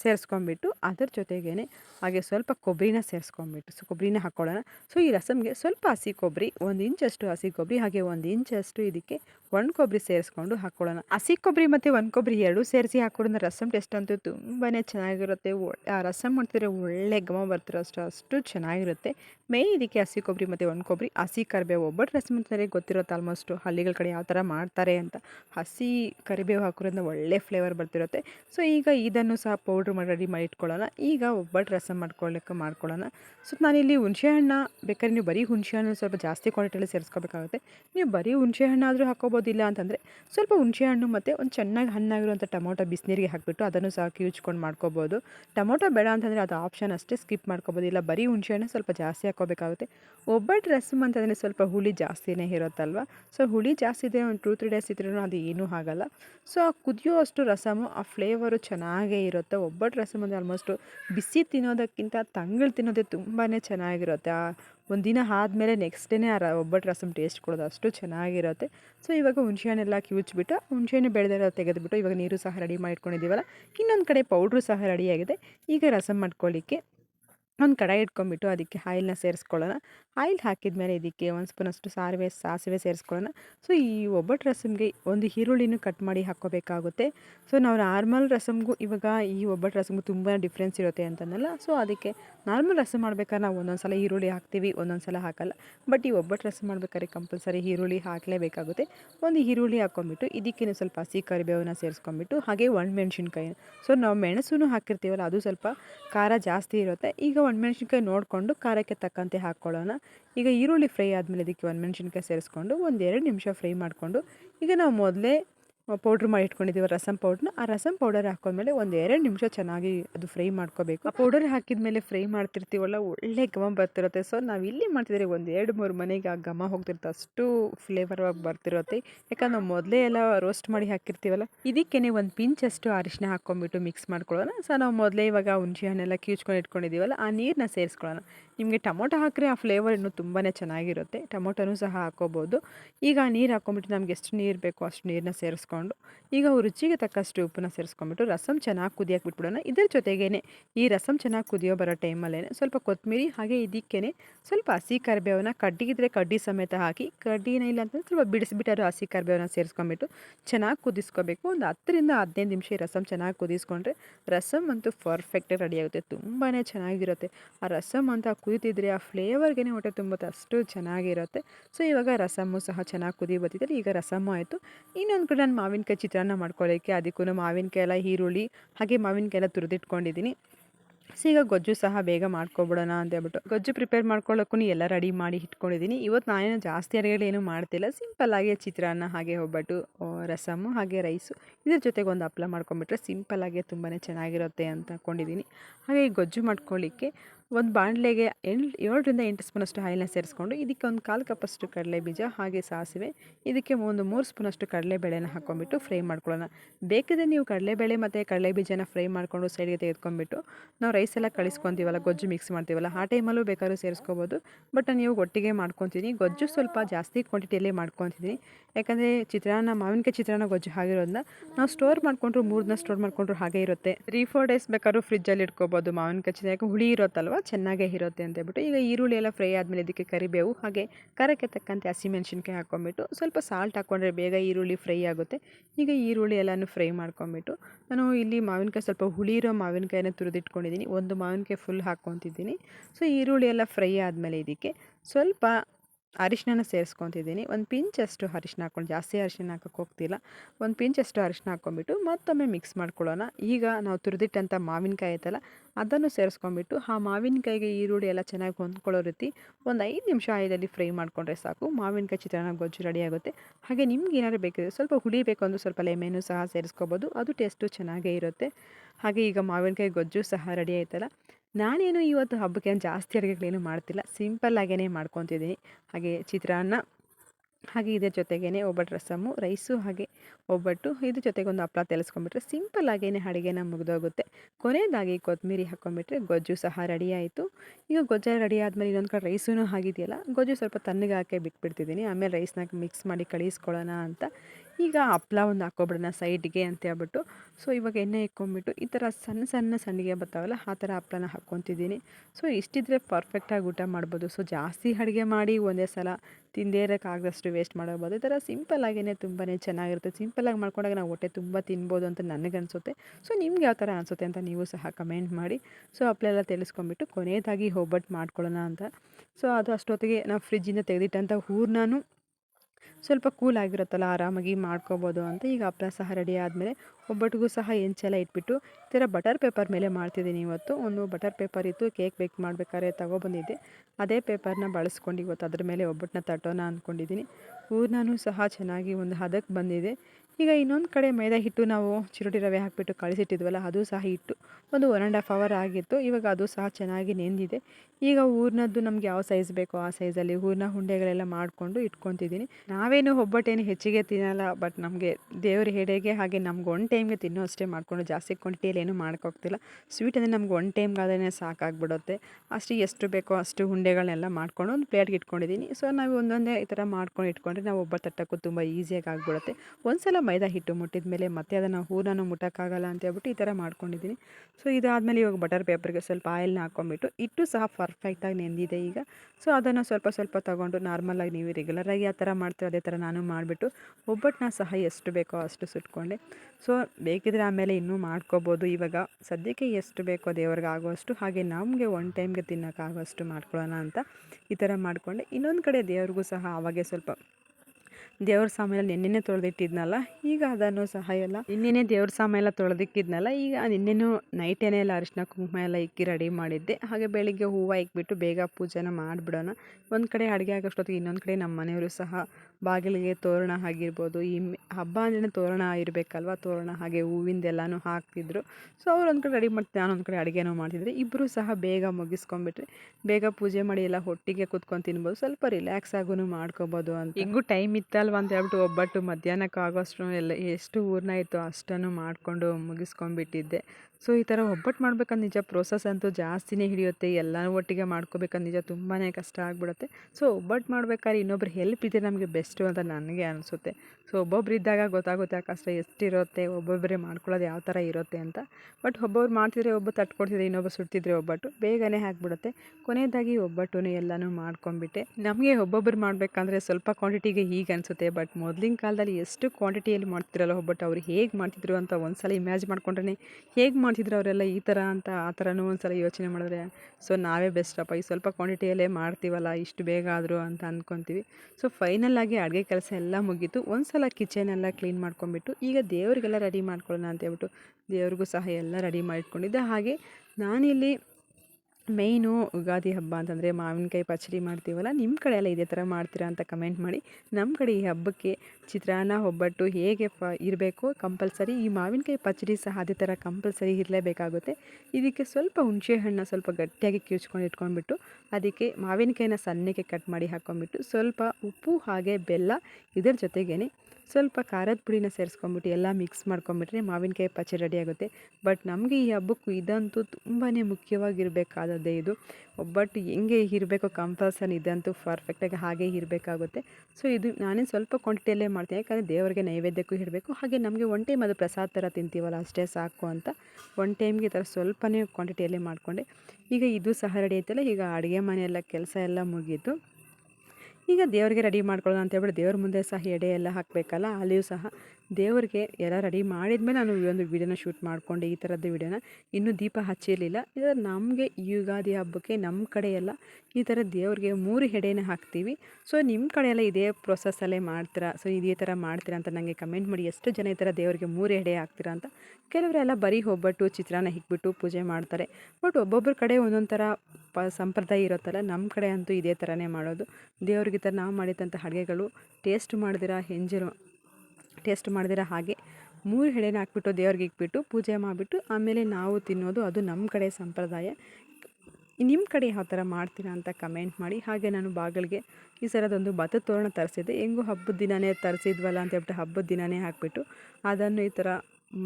ಸೇರಿಸ್ಕೊಂಬಿಟ್ಟು ಅದ್ರ ಜೊತೆಗೇ ಹಾಗೆ ಸ್ವಲ್ಪ ಕೊಬ್ಬರಿನ ಸೇರಿಸ್ಕೊಂಬಿಟ್ಟು ಸೊ ಕೊಬ್ಬರಿನ ಹಾಕ್ಕೊಳ್ಳೋಣ. ಸೊ ಈ ರಸಮ್ಗೆ ಸ್ವಲ್ಪ ಹಸಿ ಕೊಬ್ಬರಿ ಒಂದು ಇಂಚಷ್ಟು ಹಸಿ ಕೊಬ್ಬರಿ ಹಾಗೆ ಒಂದು ಇಂಚಷ್ಟು ಇದಕ್ಕೆ ಒಣ ಕೊಬ್ಬರಿ ಸೇರಿಸ್ಕೊಂಡು ಹಾಕ್ಕೊಳ್ಳೋಣ. ಹಸಿ ಕೊಬ್ಬರಿ ಮತ್ತು ಒಣ ಕೊಬ್ಬರಿ ಎರಡು ಸೇರಿಸಿ ಹಾಕೋದ್ರಿಂದ ರಸಮ್ ಟೇಸ್ಟ್ ಅಂತೂ ತುಂಬಾ ಚೆನ್ನಾಗಿರುತ್ತೆ. ಆ ರಸಮ್ ಮಾಡ್ತಿದ್ರೆ ಒಳ್ಳೆ ಘಮ ಬರ್ತಿರೋ ಅಷ್ಟು ಅಷ್ಟು ಚೆನ್ನಾಗಿರುತ್ತೆ. ಮೇನ್ ಇದಕ್ಕೆ ಹಸಿ ಕೊಬ್ಬರಿ ಮತ್ತು ಒಣ ಕೊಬ್ಬರಿ ಹಸಿ ಕರಿಬೇವು. ಒಬ್ಬಟ್ಟು ರಸಮ್ ಅಂತಂದರೆ ಗೊತ್ತಿರುತ್ತೆ ಆಲ್ಮೋಸ್ಟು ಹಳ್ಳಿಗಳ ಕಡೆ ಯಾವ ಥರ ಮಾಡ್ತಾರೆ ಅಂತ. ಹಸಿ ಕರಿಬೇವು ಹಾಕೋದ್ರಿಂದ ಒಳ್ಳೆ ಫ್ಲೇವರ್ ಬರ್ತಿರುತ್ತೆ. ಸೊ ಈಗ ಇದನ್ನು ಸಹ ಪೌಡ್ರ್ ಮಾಡಿ ರೆಡಿ ಮಾಡಿ ಇಟ್ಕೊಳ್ಳೋಣ. ಈಗ ಒಬ್ಬಟ್ಟು ರಸ ಮಾಡ್ಕೊಳ್ಳೋಕ್ಕೆ ಮಾಡ್ಕೊಳ್ಳೋಣ. ಸೊ ನಾನಿಲ್ಲಿ ಹುಣಸೆಹಣ್ಣು ಬೇಕಾದ್ರೆ ನೀವು ಬರೀ ಹುಣಸೆಹಣ್ಣು ಸ್ವಲ್ಪ ಜಾಸ್ತಿ ಕ್ವಾಂಟಿಟಿಯಲ್ಲಿ ಸೇರಿಸ್ಕೋಬೇಕಾಗುತ್ತೆ. ನೀವು ಬರೀ ಹುಣಸೆಹಣ್ಣು ಆದರೂ ಹಾಕೋಬೋದಿಲ್ಲ ಅಂತಂದರೆ ಸ್ವಲ್ಪ ಹುಣಸೆಹಣ್ಣು ಮತ್ತು ಒಂದು ಚೆನ್ನಾಗಿ ಹಣ್ಣಾಗಿರುವಂಥ ಟೊಮೊಟೊ ಬಿಸಿನೀರಿಗೆ ಹಾಕಿಬಿಟ್ಟು ಅದನ್ನು ಸಹ ಕಿವುಚ್ಕೊಂಡು ಮಾಡ್ಕೋಬೋದು. ಟೊಮೊಟೊ ಬೇಡ ಅಂತಂದರೆ ಅದು ಆಪ್ಷನ್ ಅಷ್ಟೇ ಸ್ಕಿಪ್ ಮಾಡ್ಕೋಬೋದು ಇಲ್ಲ ಬರೀ ಹುಣಸೆಹಣ್ಣು ಸ್ವಲ್ಪ ಜಾಸ್ತಿ ಹಾಕೋಬೇಕಾಗುತ್ತೆ ಒಬ್ಬಟ್ಟು ರಸಮ್ ಅಂತಂದರೆ ಸ್ವಲ್ಪ ಹುಳಿ ಜಾಸ್ತಿನೇ ಇರುತ್ತಲ್ವ? ಸೊ ಹುಳಿ ಜಾಸ್ತಿ ಇದೆ ಒಂದು ಟೂ ತ್ರೀ ಡೇಸ್ ಇದ್ರೂ ಅದು ಏನೂ ಆಗಲ್ಲ. ಸೊ ಆ ಕುದಿಯೋ ಅಷ್ಟು ರಸಮು, ಆ ಫ್ಲೇವರು ಚೆನ್ನಾಗೇ ಇರುತ್ತೆ. ಒಬ್ಬಟ್ಟು ರಸಮ್ ಅಂದರೆ ಆಲ್ಮೋಸ್ಟು ಬಿಸಿ ತಿನ್ನೋದಕ್ಕಿಂತ ತಂಗಳು ತಿನ್ನೋದೇ ತುಂಬಾ ಚೆನ್ನಾಗಿರುತ್ತೆ. ಆ ದಿನ ಆದಮೇಲೆ ನೆಕ್ಸ್ಟ್ ಡೇನೇ ಆ ಒಬ್ಬಟ್ಟು ರಸಮ್ ಟೇಸ್ಟ್ ಕೊಡೋದು ಅಷ್ಟು ಚೆನ್ನಾಗಿರುತ್ತೆ. ಸೊ ಇವಾಗ ಹುಣಸೆಹಣ್ಣೆಲ್ಲ ಕಿವುಚ್ಬಿಟ್ಟು, ಹುಣಸೆಹಣ್ಣು ಬೆಳೆದೆಲ್ಲ ತೆಗೆದುಬಿಟ್ಟು ಇವಾಗ ನೀರು ಸಹ ರೆಡಿ ಮಾಡಿ ಇಟ್ಕೊಂಡಿದ್ದೀವಲ್ಲ ಇನ್ನೊಂದು ಕಡೆ ಪೌಡ್ರು ಸಹ ರೆಡಿಯಾಗಿದೆ ಈಗ ರಸಮ್ ಮಾಡ್ಕೊಳ್ಳಿಕ್ಕೆ ಒಂದು ಕಡಾಯಿ ಇಟ್ಕೊಂಡ್ಬಿಟ್ಟು ಅದಕ್ಕೆ ಆಯಿಲ್ನ ಸೇರಿಸ್ಕೊಳ್ಳೋಣ. ಆಯಿಲ್ ಹಾಕಿದ ಮೇಲೆ ಇದಕ್ಕೆ ಒಂದು ಸ್ಪೂನಷ್ಟು ಸಾರಿವೆ ಸಾಸಿವೆ ಸೇರಿಸ್ಕೊಳ್ಳೋಣ. ಸೊ, ಈ ಒಬ್ಬಟ್ಟು ರಸಮ್ಗೆ ಒಂದು ಈರುಳ್ಳಿನೂ ಕಟ್ ಮಾಡಿ ಹಾಕ್ಕೋಬೇಕಾಗುತ್ತೆ. ಸೊ, ನಾವು ನಾರ್ಮಲ್ ರಸಮ್ಗೂ ಇವಾಗ ಈ ಒಬ್ಬಟ್ಟು ರಸಮ್ಗೂ ತುಂಬ ಡಿಫ್ರೆನ್ಸ್ ಇರುತ್ತೆ ಅಂತಂದಲ್ಲ. ಸೊ, ಅದಕ್ಕೆ ನಾರ್ಮಲ್ ರಸಮ್ ಮಾಡ್ಬೇಕಾದ್ರೆ ನಾವು ಒಂದೊಂದು ಸಲ ಈರುಳ್ಳಿ ಹಾಕ್ತೀವಿ, ಒಂದೊಂದು ಸಲ ಹಾಕಲ್ಲ. ಬಟ್ ಈ ಒಬ್ಬಟ್ಟು ರಸಮ್ ಮಾಡ್ಬೇಕಾದ್ರೆ ಕಂಪಲ್ಸರಿ ಈರುಳ್ಳಿ ಹಾಕಲೇಬೇಕಾಗುತ್ತೆ. ಒಂದು ಈರುಳ್ಳಿ ಹಾಕ್ಕೊಂಬಿಟ್ಟು ಇದಕ್ಕೇನು ಸ್ವಲ್ಪ ಹಸಿ ಕರಿಬೇವನ್ನ ಸೇರಿಸ್ಕೊಂಬಿಟ್ಟು ಹಾಗೆ ಒಣಮೆಣ್ಸಿನ್ಕಾಯಿ ಸೊ, ನಾವು ಮೆಣಸೂ ಹಾಕಿರ್ತೀವಲ್ಲ, ಅದು ಸ್ವಲ್ಪ ಖಾರ ಜಾಸ್ತಿ ಇರುತ್ತೆ. ಈಗ ಒಣಮೆಣ್ಸಿನ್ಕಾಯಿ ನೋಡಿಕೊಂಡು ಖಾರಕ್ಕೆ ತಕ್ಕಂತೆ ಹಾಕ್ಕೊಳ್ಳೋಣ. ಈಗ ಈರುಳ್ಳಿ ಫ್ರೈ ಆದಮೇಲೆ ಇದಕ್ಕೆ ಒಣಮೆಣ್ಸಿನ್ಕಾಯಿ ಸೇರಿಸ್ಕೊಂಡು ಒಂದು ಎರಡು ನಿಮಿಷ ಫ್ರೈ ಮಾಡಿಕೊಂಡು ಈಗ ನಾವು ಮೊದಲೇ ಪೌಡ್ರ್ ಮಾಡಿ ಇಟ್ಕೊಂಡಿದ್ದೀವಿ, ರಸಂ ಪೌಡ್ರನ್ನ ಆ ರಸಂ ಪೌಡರ್ ಹಾಕೊಂಡ್ಮೇಲೆ ಒಂದು ಎರಡು ನಿಮಿಷ ಚೆನ್ನಾಗಿ ಅದು ಫ್ರೈ ಮಾಡ್ಕೋಬೇಕು. ಆ ಪೌಡರ್ ಹಾಕಿದ ಮೇಲೆ ಫ್ರೈ ಮಾಡ್ತಿರ್ತೀವಲ್ಲ, ಒಳ್ಳೆ ಘಮ ಬರ್ತಿರುತ್ತೆ. ಸೊ ನಾವು ಇಲ್ಲಿ ಮಾಡ್ತಿದ್ರೆ ಒಂದು ಎರಡು ಮೂರು ಮನೆಗೆ ಆ ಘಮ ಹೋಗ್ತಿರುತ್ತೆ. ಅಷ್ಟು ಫ್ಲೇವರ್ ಆಗಿ ಬರ್ತಿರುತ್ತೆ. ಯಾಕಂದ್ರೆ ನಾವು ಮೊದಲೇ ಎಲ್ಲ ರೋಸ್ಟ್ ಮಾಡಿ ಹಾಕಿರ್ತೀವಲ್ಲ ಇದಕ್ಕೇ ಒಂದು ಪಿಂಚ್ ಅಷ್ಟು ಅರಿಶಿನ ಹಾಕ್ಕೊಂಬಿಟ್ಟು ಮಿಕ್ಸ್ ಮಾಡ್ಕೊಳ್ಳೋಣ. ಸೊ ನಾವು ಮೊದಲೇ ಇವಾಗ ಹುಣಸೆ ಹಣ್ಣೆಲ್ಲ ಕ್ಯೂಚ್ಕೊಂಡು ಇಟ್ಕೊಂಡಿದ್ದೀವಲ್ಲ, ಆ ನೀರನ್ನ ಸೇರಿಸ್ಕೊಳ್ಳೋಣ. ನಿಮಗೆ ಟೊಮೊಟೊ ಹಾಕಿದ್ರೆ ಆ ಫ್ಲೇವರ್ ಇನ್ನೂ ತುಂಬಾ ಚೆನ್ನಾಗಿರುತ್ತೆ. ಟೊಮೊಟೊನೂ ಸಹ ಹಾಕೋಬೋದು ಈಗ ನೀರು ಹಾಕ್ಕೊಂಬಿಟ್ಟು ನಮ್ಗೆ ಎಷ್ಟು ನೀರು ಬೇಕೋ ಅಷ್ಟು ನೀರನ್ನ ಸೇರಿಸ್ಕೊಂಡು ಈಗ ರುಚಿಗೆ ತಕ್ಕಷ್ಟು ಉಪ್ಪನ್ನ ಸೇರಿಸ್ಕೊಂಡ್ಬಿಟ್ಟು ರಸಂ ಚೆನ್ನಾಗಿ ಕುದಿಯಕ್ಕೆ ಬಿಟ್ಬಿಡೋಣ. ಇದ್ರ ಜೊತೆಗೇ ಈ ರಸಂ ಚೆನ್ನಾಗಿ ಕುದಿಯೋ ಬರೋ ಟೈಮಲ್ಲೇ ಸ್ವಲ್ಪ ಕೊತ್ತಂಬರಿ ಹಾಗೆ ಇದಕ್ಕೇ ಸ್ವಲ್ಪ ಹಸಿ ಕರಿಬೇವನ್ನ ಕಡ್ಡಿಗಿದ್ರೆ ಕಡ್ಡಿ ಸಮೇತ ಹಾಕಿ, ಕಡ್ಡಿನ ಇಲ್ಲ ಅಂತಂದ್ರೆ ಸ್ವಲ್ಪ ಬಿಡಿಸ್ಬಿಟ್ಟಾರು ಹಸಿ ಕರಿಬೇವನ್ನ ಸೇರಿಸ್ಕೊಂಬಿಟ್ಟು ಚೆನ್ನಾಗಿ ಕುದಿಸ್ಕೋಬೇಕು. ಒಂದು ಹತ್ತರಿಂದ ಹದಿನೈದು ನಿಮಿಷ ರಸಂ ಚೆನ್ನಾಗಿ ಕುದಿಸ್ಕೊಂಡ್ರೆ ರಸಂ ಅಂತೂ ಪರ್ಫೆಕ್ಟಾಗಿ ರೆಡಿ ಆಗುತ್ತೆ. ತುಂಬಾ ಚೆನ್ನಾಗಿರುತ್ತೆ. ಆ ರಸಂ ಅಂತ ಕುದಿತಿದ್ರೆ ಆ ಫ್ಲೇವರ್ಗೆ ಹೊಟ್ಟೆ ತುಂಬುತ್ತೆ, ಅಷ್ಟು ಚೆನ್ನಾಗಿರುತ್ತೆ. ಸೊ ಇವಾಗ ರಸಮ್ಮು ಸಹ ಚೆನ್ನಾಗಿ ಕುದಿ ಬರ್ತಿದ್ರೆ ಈಗ ರಸಮ್ಮು ಆಯಿತು. ಇನ್ನೊಂದು ಕಡೆ ನಾನು ಮಾವಿನಕಾಯಿ ಚಿತ್ರಾನ್ನ ಮಾಡ್ಕೊಳ್ಳೋಕ್ಕೆ ಅದಕ್ಕೂ ಮಾವಿನಕಾಯಿ ಎಲ್ಲ ಈರುಳ್ಳಿ, ಹಾಗೆ ಮಾವಿನಕಾಯಿ ಎಲ್ಲ ತುರಿದಿಟ್ಕೊಂಡಿದ್ದೀನಿ ಸೊ ಈಗ ಗೊಜ್ಜು ಸಹ ಬೇಗ ಮಾಡ್ಕೊಬಿಡೋಣ ಅಂತ ಹೇಳ್ಬಿಟ್ಟು. ಗೊಜ್ಜು ಪ್ರಿಪೇರ್ ಮಾಡ್ಕೊಳ್ಳೋಕ್ಕೂ ಎಲ್ಲ ರೆಡಿ ಮಾಡಿ ಇಟ್ಕೊಂಡಿದ್ದೀನಿ ಇವತ್ತು ನಾನೇನು ಜಾಸ್ತಿ ಅಡುಗೆಗಳೇನು ಮಾಡ್ತಿಲ್ಲ. ಸಿಂಪಲ್ಲಾಗಿ ಚಿತ್ರಾನ್ನ, ಹಾಗೆ ಒಬ್ಬಟ್ಟು ರಸಮ್ಮು ಹಾಗೆ ರೈಸು ಇದ್ರ ಜೊತೆಗೆ ಒಂದು ಹಪ್ಳ ಮಾಡ್ಕೊಂಬಿಟ್ರೆ ಸಿಂಪಲ್ಲಾಗೆ ತುಂಬಾ ಚೆನ್ನಾಗಿರುತ್ತೆ ಅಂತ ಅಂದ್ಕೊಂಡಿದ್ದೀನಿ ಹಾಗೆ ಈ ಗೊಜ್ಜು ಮಾಡ್ಕೊಳ್ಳಿಕ್ಕೆ ಒಂದು ಬಾಣಲೆಗೆ ಎಂಟು ಏಳರಿಂದ ಎಂಟು ಸ್ಪೂನಷ್ಟು ಆಯಿಲ್ನ ಸೇರಿಸ್ಕೊಂಡು ಇದಕ್ಕೆ ಒಂದು ಕಾಲು ಕಪ್ಪಷ್ಟು ಕಡಲೆ ಬೀಜ ಹಾಗೆ ಸಾಸಿವೆ, ಇದಕ್ಕೆ ಒಂದು ಮೂರು ಸ್ಪೂನಷ್ಟು ಕಡಲೆಬೇಳೆನ ಹಾಕ್ಕೊಂಬಿಟ್ಟು ಫ್ರೈ ಮಾಡ್ಕೊಳ್ಳೋಣ. ಬೇಕಿದ್ರೆ ನೀವು ಕಡಲೆಬೇಳೆ ಮತ್ತು ಕಡಲೆ ಬೀಜನ ಫ್ರೈ ಮಾಡಿಕೊಂಡು ಸೈಡ್ಗೆ ತೆಗೆದುಕೊಂಡ್ಬಿಟ್ಟು ನಾವು ರೈಸ್ ಎಲ್ಲ ಕಳಿಸ್ಕೊತೀವಲ್ಲ, ಗೊಜ್ಜು ಮಿಕ್ಸ್ ಮಾಡ್ತೀವಲ್ಲ, ಆ ಟೈಮಲ್ಲೂ ಬೇಕಾದ್ರೂ ಸೇರಿಸ್ಕೋಬೋದು. ಬಟ್ ನೀವು ಒಟ್ಟಿಗೆ ಮಾಡ್ಕೊತೀನಿ, ಗೊಜ್ಜು ಸ್ವಲ್ಪ ಜಾಸ್ತಿ ಕ್ವಾಂಟಿಟಿಯಲ್ಲೇ ಮಾಡ್ಕೊತಿದ್ದೀನಿ ಯಾಕಂದರೆ ಚಿತ್ರಾನ್ನ, ಮಾವಿನಕಾಯಿ ಚಿತ್ರಾನ್ನ ಗೊಜ್ಜು ಆಗಿರೋದನ್ನ ನಾವು ಸ್ಟೋರ್ ಮಾಡಿಕೊಂಡ್ರು ಮೂರು ದಿನ ಸ್ಟೋರ್ ಮಾಡಿಕೊಂಡ್ರು ಹಾಗೆ ಇರುತ್ತೆ. ತ್ರೀ ಫೋರ್ ಡೇಸ್ ಬೇಕಾದ್ರೂ ಫ್ರಿಜ್ಜಲ್ಲಿ ಇಟ್ಕೋಬೋದು ಮಾವಿನಕಾಯಿ ಚಿತ್ರ ಯಾಕೆ ಹುಳಿ ಇರುತ್ತಲ್ವ? ಚೆನ್ನಾಗೇ ಇರುತ್ತೆ ಅಂತ ಹೇಳ್ಬಿಟ್ಟು ಈಗ ಈರುಳ್ಳಿ ಎಲ್ಲ ಫ್ರೈ ಆದಮೇಲೆ ಇದಕ್ಕೆ ಕರಿಬೇವು, ಹಾಗೆ ಕರಕ್ಕೆ ತಕ್ಕಂತೆ ಹಸಿಮೆಣ್ಸಿನ್ಕಾಯಿ ಹಾಕ್ಕೊಂಬಿಟ್ಟು ಸ್ವಲ್ಪ ಸಾಲ್ಟ್ ಹಾಕ್ಕೊಂಡ್ರೆ ಬೇಗ ಈರುಳ್ಳಿ ಫ್ರೈ ಆಗುತ್ತೆ. ಈಗ ಈರುಳ್ಳಿ ಎಲ್ಲನೂ ಫ್ರೈ ಮಾಡ್ಕೊಂಬಿಟ್ಟು ನಾನು ಇಲ್ಲಿ ಮಾವಿನಕಾಯಿ ಸ್ವಲ್ಪ ಹುಳಿ ಇರೋ ಮಾವಿನಕಾಯಿನ ತುರಿದಿಟ್ಕೊಂಡಿದ್ದೀನಿ. ಒಂದು ಮಾವಿನಕಾಯಿ ಫುಲ್ ಹಾಕ್ಕೊತಿದ್ದೀನಿ. ಸೊ ಈರುಳ್ಳಿ ಎಲ್ಲ ಫ್ರೈ ಆದಮೇಲೆ ಇದಕ್ಕೆ ಸ್ವಲ್ಪ ಅರಿಶಿನ ಸೇರಿಸ್ಕೊತಿದ್ದೀನಿ. ಒಂದು ಪಿಂಚಷ್ಟು ಅರಿಶಿನ ಹಾಕ್ಕೊಂಡು, ಜಾಸ್ತಿ ಅರಿಶಿನ ಹಾಕೋಕ್ಕೆ ಹೋಗ್ತಿಲ್ಲ. ಒಂದು ಪಿಂಚಷ್ಟು ಅರಿಶಿನ ಹಾಕ್ಕೊಂಬಿಟ್ಟು ಮತ್ತೊಮ್ಮೆ ಮಿಕ್ಸ್ ಮಾಡ್ಕೊಳ್ಳೋಣ. ಈಗ ನಾವು ತುರಿದಿಟ್ಟಂಥ ಮಾವಿನಕಾಯಿ ಐತಲ್ಲ, ಅದನ್ನು ಸೇರಿಸ್ಕೊಂಬಿಟ್ಟು ಆ ಮಾವಿನಕಾಯಿಗೆ ಈರುಳ್ಳಿ ಎಲ್ಲ ಚೆನ್ನಾಗಿ ಹೊಂದ್ಕೊಳ್ಳೋ ರೀತಿ ಒಂದು ಐದು ನಿಮಿಷ ಆಯದಲ್ಲಿ ಫ್ರೈ ಮಾಡಿಕೊಂಡ್ರೆ ಸಾಕು. ಮಾವಿನಕಾಯಿ ಚಿತ್ರಾನ್ನ ಗೊಜ್ಜು ರೆಡಿ ಆಗುತ್ತೆ. ಹಾಗೆ ನಿಮ್ಗೆ ಏನಾದ್ರು ಬೇಕಿದ್ರೆ ಸ್ವಲ್ಪ ಹುಳಿ ಬೇಕು ಅಂದರೆ ಸ್ವಲ್ಪ ಲೆಮೆನು ಸಹ ಸೇರಿಸ್ಕೋಬೋದು. ಅದು ಟೇಸ್ಟು ಚೆನ್ನಾಗೇ ಇರುತ್ತೆ. ಹಾಗೆ ಈಗ ಮಾವಿನಕಾಯಿ ಗೊಜ್ಜು ಸಹ ರೆಡಿ ಆಯ್ತಲ್ಲ ನಾನೇನು ಇವತ್ತು ಹಬ್ಬಕ್ಕೆ ಜಾಸ್ತಿ ಅಡುಗೆಗಳೇನು ಮಾಡ್ತಿಲ್ಲ. ಸಿಂಪಲ್ಲಾಗೇ ಮಾಡ್ಕೊತಿದ್ದೀನಿ. ಹಾಗೆ ಚಿತ್ರಾನ್ನ, ಹಾಗೆ ಇದ್ರ ಜೊತೆಗೇ ಒಬ್ಬಟ್ಟು ರಸಮ್ಮು ರೈಸು, ಹಾಗೆ ಒಬ್ಬಟ್ಟು. ಇದ್ರ ಜೊತೆಗೆ ಒಂದು ಹಪ್ಪಳ ತೆಲೆಸ್ಕೊಂಬಿಟ್ರೆ ಸಿಂಪಲ್ಲಾಗೇ ಅಡುಗೆನ ಮುಗಿದೋಗುತ್ತೆ. ಕೊನೆಯದಾಗಿ ಕೊತ್ತಂಬರಿ ಹಾಕ್ಕೊಂಬಿಟ್ರೆ ಗೊಜ್ಜು ಸಹ ರೆಡಿ ಆಯಿತು. ಈಗ ಗೊಜ್ಜು ರೆಡಿ ಆದಮೇಲೆ ಇನ್ನೊಂದು ಕಡೆ ರೈಸೂ ಆಗಿದೆಯಲ್ಲ, ಗೊಜ್ಜು ಸ್ವಲ್ಪ ತಣ್ಣಗೆ ಹಾಕಿ ಬಿಟ್ಬಿಡ್ತಿದ್ದೀನಿ. ಆಮೇಲೆ ರೈಸ್ನ ಮಿಕ್ಸ್ ಮಾಡಿ ಕಳಿಸ್ಕೊಳ್ಳೋಣ ಅಂತ ಈಗ ಹಪ್ಪಳ ಒಂದು ಹಾಕ್ಕೊಬಿಡೋಣ ಸೈಡ್ಗೆ ಅಂತ ಹೇಳ್ಬಿಟ್ಟು, ಸೊ ಇವಾಗ ಎಣ್ಣೆ ಇಕ್ಕೊಂಬಿಟ್ಟು ಈ ಥರ ಸಣ್ಣ ಸಣ್ಣ ಸಣ್ಣಗೆ ಬರ್ತಾವಲ್ಲ ಆ ಥರ ಹಪ್ಳನ ಹಾಕ್ಕೊತಿದ್ದೀನಿ. ಸೊ ಇಷ್ಟಿದ್ರೆ ಪರ್ಫೆಕ್ಟಾಗಿ ಊಟ ಮಾಡ್ಬೋದು. ಸೊ ಜಾಸ್ತಿ ಅಡುಗೆ ಮಾಡಿ ಒಂದೇ ಸಲ ತಿಂದೇ ಇರೋಕ್ಕಾಗದಷ್ಟು ವೇಸ್ಟ್ ಮಾಡೋಬೋದು ಈ ಥರ ಸಿಂಪಲ್ಲಾಗೇ ತುಂಬಾ ಚೆನ್ನಾಗಿರುತ್ತೆ. ಸಿಂಪಲ್ಲಾಗಿ ಮಾಡ್ಕೊಂಡಾಗ ನಾವು ಹೊಟ್ಟೆ ತುಂಬ ತಿನ್ಬೋದು ಅಂತ ನನಗನ್ಸುತ್ತೆ. ಸೊ ನಿಮ್ಗೆ ಯಾವ ಥರ ಅನಿಸುತ್ತೆ ಅಂತ ನೀವು ಸಹ ಕಮೆಂಟ್ ಮಾಡಿ. ಸೊ ಹಪ್ಳೆಲ್ಲ ತಿಳಿಸ್ಕೊಂಬಿಟ್ಟು ಕೊನೆಯದಾಗಿ ಹೋಗ್ಬಟ್ಟು ಮಾಡ್ಕೊಳ್ಳೋಣ ಅಂತ. ಸೊ ಅದು ಅಷ್ಟೊತ್ತಿಗೆ ನಾವು ಫ್ರಿಜ್ಜಿಂದ ತೆಗೆದಿಟ್ಟಂಥ ಹೂರ್ಣನೂ ಸ್ವಲ್ಪ ಕೂಲ್ ಆಗಿರುತ್ತಲ್ಲ, ಆರಾಮಾಗಿ ಮಾಡ್ಕೋಬೋದು ಅಂತ. ಈಗ ಹಪ್ಪಳ ಸಹ ರೆಡಿ ಆದಮೇಲೆ ಒಬ್ಬಟ್ಟಿಗೂ ಸಹ ಹೆಂಚೆಲ್ಲ ಇಟ್ಬಿಟ್ಟು ಈ ಬಟರ್ ಪೇಪರ್ ಮೇಲೆ ಮಾಡ್ತಿದ್ದೀನಿ ಇವತ್ತು. ಒಂದು ಬಟರ್ ಪೇಪರ್ ಇತ್ತು, ಕೇಕ್ ಬೇಕ್ ಮಾಡಬೇಕಾದ್ರೆ ತಗೊಬಂದಿದ್ದೆ. ಅದೇ ಪೇಪರ್ನ ಬಳಸ್ಕೊಂಡು ಇವತ್ತು ಅದ್ರ ಮೇಲೆ ಒಬ್ಬಟ್ಟನ್ನ ತಟ್ಟೋಣ ಅಂದ್ಕೊಂಡಿದ್ದೀನಿ ಹೂರ್ಣನೂ ಸಹ ಚೆನ್ನಾಗಿ ಒಂದು ಹದಕ್ಕೆ ಬಂದಿದೆ. ಈಗ ಇನ್ನೊಂದು ಕಡೆ ಮೈದಾ ಹಿಟ್ಟು ನಾವು ಚಿರೋಟಿ ರವೆ ಹಾಕಿಬಿಟ್ಟು ಕಳಿಸಿಟ್ಟಿದ್ವಲ್ಲ, ಅದು ಸಹ ಹಿಟ್ಟು. ಒಂದು ಒನ್ ಆ್ಯಂಡ್ ಹಾಫ್ ಅವರ್ ಆಗಿತ್ತು. ಇವಾಗ ಅದು ಸಹ ಚೆನ್ನಾಗಿ ನೆಂದಿದೆ. ಈಗ ಊರ್ನದ್ದು ನಮ್ಗೆ ಯಾವ ಸೈಜ್ ಬೇಕೋ ಆ ಸೈಜಲ್ಲಿ ಊರ್ನ ಹುಂಡೆಗಳೆಲ್ಲ ಮಾಡಿಕೊಂಡು ಇಟ್ಕೊತಿದ್ದೀನಿ. ನಾವೇನು ಒಬ್ಬಟ್ಟೇನು ಹೆಚ್ಚಿಗೆ ತಿನ್ನಲ್ಲ ಬಟ್ ನಮಗೆ ದೇವ್ರ ಹೆಡೆಗೆ ಹಾಗೆ ನಮ್ಗೆ ಒನ್ ಟೈಮ್ಗೆ ತಿನ್ನೋ ಅಷ್ಟೇ ಮಾಡಿಕೊಂಡು ಜಾಸ್ತಿ ಕ್ವಾಂಟಿಟಿಯಲ್ಲಿ ಏನೂ ಮಾಡೋಕ್ಕೋಗ್ತಿಲ್ಲ ಸ್ವೀಟ್ ಅಂದರೆ ನಮ್ಗೆ ಒನ್ ಟೈಮ್ಗಾದ್ರೆ ಸಾಕಾಗ್ಬಿಡುತ್ತೆ. ಅಷ್ಟು ಎಷ್ಟು ಬೇಕೋ ಅಷ್ಟು ಹುಂಡೆಗಳನ್ನೆಲ್ಲ ಮಾಡ್ಕೊಂಡು ಒಂದು ಪ್ಲೇಟ್ಗೆ ಇಟ್ಕೊಂಡಿದ್ದೀನಿ. ಸೊ ನಾವು ಒಂದೊಂದೇ ಈ ಥರ ಮಾಡ್ಕೊಂಡು ಇಟ್ಕೊಂಡ್ರೆ ನಾವು ಒಬ್ಬಟ್ಟು ತಟ್ಟಕ್ಕೂ ತುಂಬ ಈಸಿಯಾಗಿ ಆಗಿಬಿಡುತ್ತೆ. ಒಂದು ಸಲ ಮೈದಾ ಹಿಟ್ಟು ಮುಟ್ಟಿದ ಮೇಲೆ ಮತ್ತೆ ಅದನ್ನು ಹೂರನ್ನು ಮುಟ್ಟೋಕ್ಕಾಗಲ್ಲ ಅಂತ ಹೇಳ್ಬಿಟ್ಟು ಈ ಥರ ಮಾಡ್ಕೊಂಡಿದ್ದೀನಿ. ಸೊ, ಇದಾದಮೇಲೆ ಇವಾಗ ಬಟರ್ ಪೇಪರ್ಗೆ ಸ್ವಲ್ಪ ಆಯಿಲ್ನ ಹಾಕ್ಕೊಂಬಿಟ್ಟು ಇಟ್ಟು ಸಹ ಪರ್ಫೆಕ್ಟಾಗಿ ನೆಂದಿದೆ ಈಗ. ಸೊ, ಅದನ್ನು ಸ್ವಲ್ಪ ಸ್ವಲ್ಪ ತೊಗೊಂಡು ನಾರ್ಮಲಾಗಿ ನೀವು ರೆಗ್ಯುಲರಾಗಿ ಆ ಥರ ಮಾಡ್ತೀವಿ ಅದೇ ಥರ ನಾನು ಮಾಡಿಬಿಟ್ಟು ಒಬ್ಬಟ್ಟನ್ನ ಸಹ ಎಷ್ಟು ಬೇಕೋ ಅಷ್ಟು ಸುಟ್ಕೊಂಡೆ. ಸೊ, ಬೇಕಿದ್ರೆ ಆಮೇಲೆ ಇನ್ನೂ ಮಾಡ್ಕೋಬೋದು. ಇವಾಗ ಸದ್ಯಕ್ಕೆ ಎಷ್ಟು ಬೇಕೋ ದೇವ್ರಿಗೆ ಆಗೋಷ್ಟು ಹಾಗೆ ನಮಗೆ ಒನ್ ಟೈಮ್ಗೆ ತಿನ್ನೋಕ್ಕಾಗೋಷ್ಟು ಮಾಡ್ಕೊಳ್ಳೋಣ ಅಂತ ಈ ಥರ ಮಾಡಿಕೊಂಡೆ. ಇನ್ನೊಂದು ಕಡೆ ದೇವ್ರಿಗೂ ಸಹ ಆವಾಗೆ ಸ್ವಲ್ಪ ದೇವ್ರ ಸಾಮಾನ ನಿನ್ನೆನೇ ತೊಳೆದಿಟ್ಟಿದ್ನಲ್ಲ, ಈಗ ಅದನ್ನು ಸಹ ಎಲ್ಲ ನಿನ್ನೆನೇ ದೇವ್ರ ಸಾಮಾನೆಲ್ಲ ತೊಳೆದಿಕ್ಕಿದ್ನಲ್ಲ ಈಗ ನಿನ್ನೆನೂ ನೈಟೇನೆ ಎಲ್ಲ ಅರಿಶಿನ ಕುಂಕುಮ ಎಲ್ಲ ಇಕ್ಕಿ ರೆಡಿ ಮಾಡಿದ್ದೆ. ಹಾಗೆ ಬೆಳಿಗ್ಗೆ ಹೂವು ಇಕ್ಬಿಟ್ಟು ಬೇಗ ಪೂಜೆನ ಮಾಡಿಬಿಡೋಣ. ಒಂದು ಕಡೆ ಅಡುಗೆ ಆಗೋಷ್ಟೊತ್ತಿಗೆ ಇನ್ನೊಂದು ಕಡೆ ನಮ್ಮ ಮನೆಯವರು ಸಹ ಬಾಗಿಲಿಗೆ ತೋರಣ ಆಗಿರ್ಬೋದು. ಈ ಹಬ್ಬ ಅಂದ್ರೆ ತೋರಣ ಇರಬೇಕಲ್ವ ತೋರಣ ಹಾಗೆ ಹೂವಿಂದೆಲ್ಲನೂ ಹಾಕ್ತಿದ್ರು. ಸೊ ಅವ್ರು ಒಂದು ಕಡೆ ರೆಡಿ ಮಾಡ್ತೀನಿ ನಾನು ಒಂದು ಕಡೆ ಅಡುಗೆನೂ ಮಾಡ್ತಿದ್ರೆ ಇಬ್ಬರು ಸಹ ಬೇಗ ಮುಗಿಸ್ಕೊಂಬಿಟ್ರೆ ಬೇಗ ಪೂಜೆ ಮಾಡಿ ಎಲ್ಲ ಹೊಟ್ಟಿಗೆ ಕುತ್ಕೊಂಡು ತಿನ್ಬೋದು. ಸ್ವಲ್ಪ ರಿಲ್ಯಾಕ್ಸ್ ಆಗೂ ಮಾಡ್ಕೋಬೋದು ಅಂತ. ಹಿಂಗೂ ಟೈಮ್ ಇತ್ತಲ್ವ ಅಂತ ಹೇಳ್ಬಿಟ್ಟು ಒಬ್ಬಟ್ಟು ಮಧ್ಯಾಹ್ನಕ್ಕೆ ಆಗೋಷ್ಟು ಎಲ್ಲ ಎಷ್ಟು ಊರ್ನ ಇತ್ತು ಅಷ್ಟನ್ನು ಮಾಡಿಕೊಂಡು ಮುಗಿಸ್ಕೊಂಡ್ಬಿಟ್ಟಿದ್ದೆ. ಸೊ, ಈ ಥರ ಒಬ್ಬಟ್ಟು ಮಾಡ್ಬೇಕಂದ್ರೆ ನಿಜ ಪ್ರೋಸೆಸ್ ಅಂತೂ ಜಾಸ್ತಿನೇ ಹಿಡಿಯುತ್ತೆ. ಎಲ್ಲನೂ ಒಟ್ಟಿಗೆ ಮಾಡ್ಕೋಬೇಕಂದ್ರೆ ನಿಜ ತುಂಬಾ ಕಷ್ಟ ಆಗಿಬಿಡುತ್ತೆ. ಸೊ ಒಬ್ಬಟ್ಟು ಮಾಡ್ಬೇಕಾದ್ರೆ ಇನ್ನೊಬ್ರು ಹೆಲ್ಪ್ ಇದೆ ನಮಗೆ ಬೆಸ್ಟು ಅಂತ ನನಗೆ ಅನಿಸುತ್ತೆ. ಸೊ, ಒಬ್ಬೊಬ್ರು ಇದ್ದಾಗ ಗೊತ್ತಾಗುತ್ತೆ ಆ ಕಷ್ಟ ಎಷ್ಟಿರುತ್ತೆ, ಒಬ್ಬೊಬ್ಬರೇ ಮಾಡ್ಕೊಳ್ಳೋದು ಯಾವ ಥರ ಇರುತ್ತೆ ಅಂತ. ಬಟ್ ಒಬ್ಬೊಬ್ರು ಮಾಡ್ತಿದ್ರೆ ಒಬ್ಬ ತಟ್ಕೊಡ್ತಿದ್ರೆ ಇನ್ನೊಬ್ಬ ಸುಡ್ತಿದ್ರೆ ಒಬ್ಬಟ್ಟು. ಬೇಗನೆ ಆಗಿಬಿಡುತ್ತೆ. ಕೊನೆಯದಾಗಿ ಒಬ್ಬಟ್ಟು ಎಲ್ಲನೂ ಮಾಡ್ಕೊಂಬಿಟ್ಟೆ ನಮಗೆ ಒಬ್ಬೊಬ್ರು ಮಾಡಬೇಕಂದ್ರೆ ಸ್ವಲ್ಪ ಕ್ವಾಂಟಿಟಿಗೆ ಹೀಗೆ ಅನಿಸುತ್ತೆ. ಬಟ್ ಮೊದಲಿನ ಕಾಲದಲ್ಲಿ ಎಷ್ಟು ಕ್ವಾಂಟಿಟಿಯಲ್ಲಿ ಮಾಡ್ತಿರಲ್ಲ ಒಬ್ಬಟ್ಟು, ಅವ್ರು ಹೇಗೆ ಮಾಡ್ತಿದ್ರು ಅಂತ ಒಂದ್ಸಲ ಇಮ್ಯಾಜ್ ಮಾಡ್ಕೊಂಡ್ರೆ ಹೇಗೆ ಮಾಡ್ತಿದ್ರು ಅವರೆಲ್ಲ ಈ ಥರ ಅಂತ ಆ ಥರನೂ ಒಂದು ಸಲ ಯೋಚನೆ ಮಾಡಿದ್ರೆ, ಸೊ, ನಾವೇ ಬೆಸ್ಟಪ್ಪ ಈ ಸ್ವಲ್ಪ ಕ್ವಾಂಟಿಟಿಯಲ್ಲೇ ಮಾಡ್ತೀವಲ್ಲ, ಇಷ್ಟು ಬೇಗ ಆದರೂ ಅಂತ ಅಂದ್ಕೊತೀವಿ ಸೊ ಫೈನಲ್ಲಾಗಿ ಅಡುಗೆ ಕೆಲಸ ಎಲ್ಲ ಮುಗೀತು. ಒಂದು ಸಲ ಕಿಚನೆಲ್ಲ ಕ್ಲೀನ್ ಮಾಡ್ಕೊಂಬಿಟ್ಟು ಈಗ ದೇವರಿಗೆಲ್ಲ ರೆಡಿ ಮಾಡ್ಕೊಳ್ಳೋಣ ಅಂತೇಳ್ಬಿಟ್ಟು ದೇವ್ರಿಗೂ ಸಹ ಎಲ್ಲ ರೆಡಿ ಮಾಡಿಟ್ಕೊಂಡಿದ್ದೆ. ಹಾಗೆ ನಾನಿಲ್ಲಿ ಮೇಯ್ನು ಯುಗಾದಿ ಹಬ್ಬ ಅಂತಂದರೆ ಮಾವಿನಕಾಯಿ ಪಚಡಿ ಮಾಡ್ತೀವಲ್ಲ ನಿಮ್ಮ ಕಡೆ ಎಲ್ಲ ಇದೇ ಥರ ಮಾಡ್ತೀರಾ ಅಂತ ಕಮೆಂಟ್ ಮಾಡಿ. ನಮ್ಮ ಕಡೆ ಈ ಹಬ್ಬಕ್ಕೆ ಚಿತ್ರಾನ್ನ, ಒಬ್ಬಟ್ಟು ಹೇಗೆ ಫ ಇರಬೇಕು ಕಂಪಲ್ಸರಿ ಈ ಮಾವಿನಕಾಯಿ ಪಚಡಿ ಸಹ ಅದೇ ಥರ ಕಂಪಲ್ಸರಿ ಇರಲೇಬೇಕಾಗುತ್ತೆ. ಇದಕ್ಕೆ ಸ್ವಲ್ಪ ಹುಣಸೆ ಹಣ್ಣು ಸ್ವಲ್ಪ ಗಟ್ಟಿಯಾಗಿ ಕಿವುಚ್ಕೊಂಡು ಇಟ್ಕೊಂಡ್ಬಿಟ್ಟು, ಅದಕ್ಕೆ ಮಾವಿನಕಾಯಿನ ಸಣ್ಣಕ್ಕೆ ಕಟ್ ಮಾಡಿ ಹಾಕ್ಕೊಂಡ್ಬಿಟ್ಟು, ಸ್ವಲ್ಪ ಉಪ್ಪು ಹಾಗೆ ಬೆಲ್ಲ ಇದರ ಜೊತೆಗೇ ಸ್ವಲ್ಪ ಖಾರದ ಪುಡಿನ ಸೇರಿಸ್ಕೊಂಬಿಟ್ಟು ಎಲ್ಲ ಮಿಕ್ಸ್ ಮಾಡ್ಕೊಂಬಿಟ್ರೆ ಮಾವಿನಕಾಯಿ ರೆಡಿ ಆಗುತ್ತೆ. ಬಟ್ ನಮಗೆ ಈ ಹಬ್ಬಕ್ಕೂ ಇದಂತೂ ತುಂಬಾ ಮುಖ್ಯವಾಗಿರಬೇಕಾದದ್ದೇ ಇದು. ಒಬ್ಬಟ್ಟು ಹೆಂಗೆ ಇರಬೇಕು ಕಂಪಲ್ಸನ್ ಇದಂತೂ ಪರ್ಫೆಕ್ಟಾಗಿ ಹಾಗೆ ಇರಬೇಕಾಗುತ್ತೆ. ಸೊ ಇದು ನಾನೇನು ಸ್ವಲ್ಪ ಕ್ವಾಂಟಿಟಿಯಲ್ಲೇ ಮಾಡ್ತೀನಿ. ಯಾಕಂದರೆ ದೇವರಿಗೆ ನೈವೇದ್ಯಕ್ಕೂ ಇಡಬೇಕು ಹಾಗೆ ನಮಗೆ ಒನ್ ಟೈಮ್ ಅದು ಪ್ರಸಾದ ಥರ ತಿಂತೀವಲ್ಲ, ಅಷ್ಟೇ ಸಾಕು ಅಂತ. ಒನ್ ಟೈಮ್ಗೆ ಥರ ಸ್ವಲ್ಪನೇ ಕ್ವಾಂಟಿಟಿಯಲ್ಲೇ ಮಾಡಿಕೊಂಡೆ. ಈಗ ಇದು ಸಹ ರೆಡಿ ಆಯ್ತಲ್ಲ, ಈಗ ಅಡುಗೆ ಮನೆಯೆಲ್ಲ, ಕೆಲಸ ಎಲ್ಲ ಮುಗೀತು. ಈಗ ದೇವರಿಗೆ ರೆಡಿ ಮಾಡ್ಕೊಳ್ಳೋಣ ಅಂತೇಳ್ಬಿಟ್ಟು ದೇವ್ರ ಮುಂದೆ ಸಹ ಎಡೆ ಎಲ್ಲ ಹಾಕಬೇಕಲ್ಲ, ಅಲ್ಲಿಯೂ ಸಹ. ದೇವರಿಗೆ ಎಲ್ಲ ರೆಡಿ ಮಾಡಿದ್ಮೇಲೆ ನಾನು ಒಂದು ವಿಡಿಯೋನ ಶೂಟ್ ಮಾಡಿಕೊಂಡೆ, ಈ ಥರದ್ದು ವಿಡಿಯೋನ ಇನ್ನೂ ದೀಪ ಹಚ್ಚಿರಲಿಲ್ಲ. ಇದರ ನಮಗೆ ಯುಗಾದಿ ಹಬ್ಬಕ್ಕೆ ನಮ್ಮ ಕಡೆಯೆಲ್ಲ ಈ ಥರ ದೇವ್ರಿಗೆ ಮೂರು ಹೆಡೆಯನ್ನು ಹಾಕ್ತೀವಿ. ಸೊ ನಿಮ್ಮ ಕಡೆಯೆಲ್ಲ ಇದೇ ಪ್ರೊಸೆಸ್ಸಲ್ಲೇ ಮಾಡ್ತೀರಾ? ಸೊ ಇದೇ ಥರ ಮಾಡ್ತೀರಾ ಅಂತ ನನಗೆ ಕಮೆಂಟ್ ಮಾಡಿ, ಎಷ್ಟು ಜನ ಈ ಥರ ದೇವರಿಗೆ ಮೂರು ಹೆಡೆ ಹಾಕ್ತೀರಾ ಅಂತ. ಕೆಲವರೆಲ್ಲ ಬರೀ ಒಬ್ಬಟ್ಟು, ಚಿತ್ರಾನ್ನ ಹಿಕ್ಬಿಟ್ಟು ಪೂಜೆ ಮಾಡ್ತಾರೆ. ಬಟ್ ಒಬ್ಬೊಬ್ಬರ ಕಡೆ ಒಂದೊಂದು ಥರ ಪ, ಸಂಪ್ರದಾಯ ಇರುತ್ತಲ್ಲ ನಮ್ಮ ಕಡೆ ಅಂತೂ ಇದೇ ಥರನೇ ಮಾಡೋದು. ದೇವ್ರಿಗೆ ಥರ ನಾವು ಮಾಡಿದಂಥ ಅಡುಗೆಗಳು ಟೇಸ್ಟ್ ಮಾಡಿದಿರ ಹೆಂಜಲು ಟೇಸ್ಟ್ ಮಾಡಿದಿರ ಹಾಗೆ ಮೂರು ಎಳೆನ ಹಾಕ್ಬಿಟ್ಟು ದೇವ್ರಿಗೆ ಇಕ್ಬಿಟ್ಟು ಪೂಜೆ ಮಾಡಿಬಿಟ್ಟು ಆಮೇಲೆ ನಾವು ತಿನ್ನೋದು ಅದು ನಮ್ಮ ಕಡೆ ಸಂಪ್ರದಾಯ. ನಿಮ್ಮ ಕಡೆ ಯಾವ ಥರ ಮಾಡ್ತೀರಾ ಅಂತ ಕಮೆಂಟ್ ಮಾಡಿ. ಹಾಗೆ ನಾನು ಬಾಗಿಲಿಗೆ ಈ ಸರದೊಂದು ಭತ್ತದ ತೋರಣ ತರಿಸಿದ್ದೆ. ಹೆಂಗೂ ಹಬ್ಬದ ದಿನವೇ ತರಿಸಿದ್ವಲ್ಲ ಅಂತ ಹೇಳ್ಬಿಟ್ಟು ಹಬ್ಬದ ದಿನವೇ ಹಾಕ್ಬಿಟ್ಟು ಅದನ್ನು ಈ ಥರ